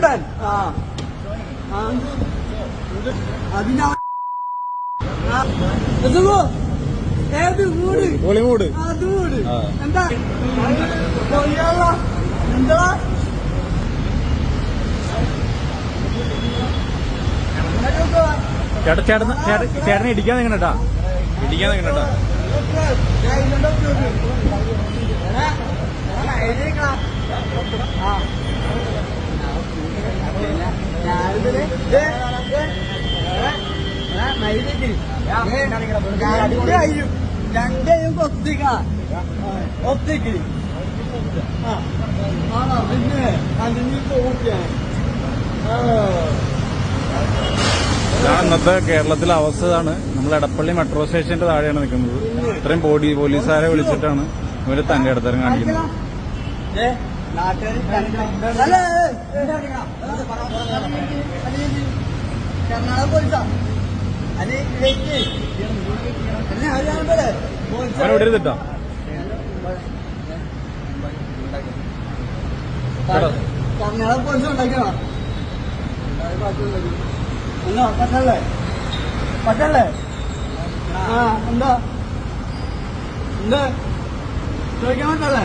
വിടാൻ ആ. അതിനാ. ഏത് അത്. എന്താ. എന്താ ചേട്ടൻ ചേട്ടൻ ചേട്ടൻ- ചേട്ടനെ ഇടിക്കാൻ നിങ്ങണട്ടാ ഇടിക്കാൻ നിങ്ങണട്ടാ എടാ, ആ. ഒത്തിക്ക് ആ പിന്നെ ഇന്നത്തെ കേരളത്തിലെ അവസ്ഥയാണ് നമ്മൾ എടപ്പള്ളി മെട്രോ സ്റ്റേഷന്റെ താഴെയാണ് നിൽക്കുന്നത്. ഇത്രയും ബോഡി പോലീസുകാരെ വിളിച്ചിട്ടാണ് ഇവർ തന്റെ അടുത്തരം കാണിക്കുന്നത്. കർണാടക പോലീസാ. അത് പോലീസ് എന്നാ പറ്റല്ലേ? പറ്റല്ലേ? ആ എന്താ? എന്താ? ചോദിക്കാൻ പറ്റല്ലേ?